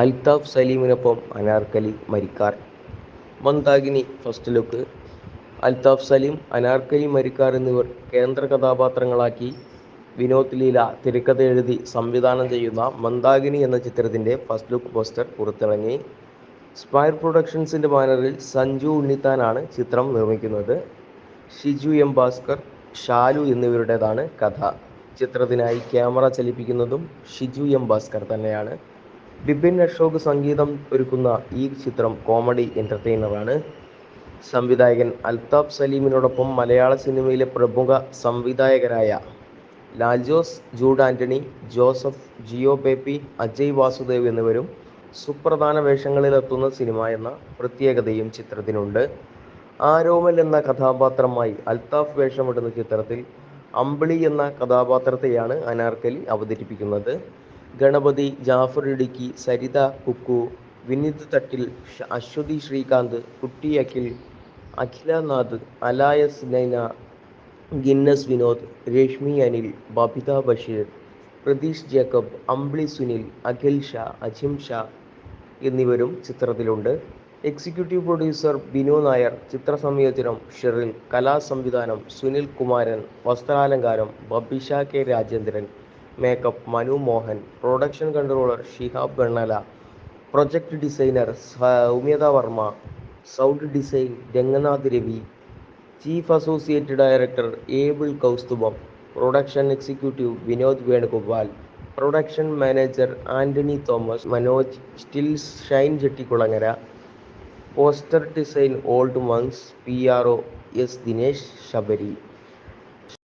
അൽതാഫ് സലീമിനൊപ്പം Anarkali Marikar. Mandakini first look Althaf Salim Anarkali Marikar എന്നിവർ കേന്ദ്ര കഥാപാത്രങ്ങളാക്കി വിനോദ് ലീല തിരക്കഥ എഴുതി സംവിധാനം ചെയ്യുന്ന മന്ദാകിനി എന്ന ചിത്രത്തിന്റെ ഫസ്റ്റ് ലുക്ക് പോസ്റ്റർ പുറത്തിറങ്ങി. സ്പൈർ പ്രൊഡക്ഷൻസിന്റെ ബാനറിൽ സഞ്ജു ഉണ്ണിത്താനാണ് ചിത്രം നിർമ്മിക്കുന്നത്. ഷിജു എം ഭാസ്കർ ഷാലു എന്നിവരുടേതാണ് കഥ. ചിത്രത്തിനായി ക്യാമറ ചലിപ്പിക്കുന്നതും ഷിജു എം ഭാസ്കർ തന്നെയാണ്. ബിപിൻ അശോക് സംഗീതം ഒരുക്കുന്ന ഈ ചിത്രം കോമഡി എന്റർടൈനറാണ് സംവിധായകൻ അൽതാഫ് സലീമിനോടൊപ്പം മലയാള സിനിമയിലെ പ്രമുഖ സംവിധായകരായ Laljose Jude Antony Joseph Jeo Baby Ajay Vasudev എന്നിവരും സുപ്രധാന വേഷങ്ങളിലെത്തുന്ന സിനിമ എന്ന പ്രത്യേകതയും ചിത്രത്തിനുണ്ട്. ആരോമൽ എന്ന കഥാപാത്രമായി അൽതാഫ് വേഷമിടുന്ന ചിത്രത്തിൽ അമ്പിളി എന്ന കഥാപാത്രത്തെയാണ് അനാർക്കലി അവതരിപ്പിക്കുന്നത്. ഗണപതി ജാഫർ ഇടുക്കി സരിത കുക്കു വിനീത് തട്ടിൽ അശ്വതി ശ്രീകാന്ത് കുട്ടി അഖിൽ അഖിലനാഥ് അലായസ് നൈന ഗിന്നസ് വിനോദ് രശ്മി അനിൽ ബബിത ബഷീർ പ്രതീഷ് ജേക്കബ് അമ്പിളി സുനിൽ അഖിൽ ഷാ അജിം ഷാ എന്നിവരും ചിത്രത്തിലുണ്ട്. എക്സിക്യൂട്ടീവ് പ്രൊഡ്യൂസർ ബിനു നായർ ചിത്ര സംയോജനം ഷെറിൽ കലാസംവിധാനം Sunil Kumaran വസ്ത്രാലങ്കാരം Babisha K Rajendran makeup Manu Mohan production controller Shihab Vennala project designer Soumyatha Varma sound design Ranganath Ravi chief associate director Able Kausthubham production executive Vinod Venugopal production manager Antony Thomas Manoj stills Shine Chettikulangara poster design old monks P R O S Dinesh Sabari.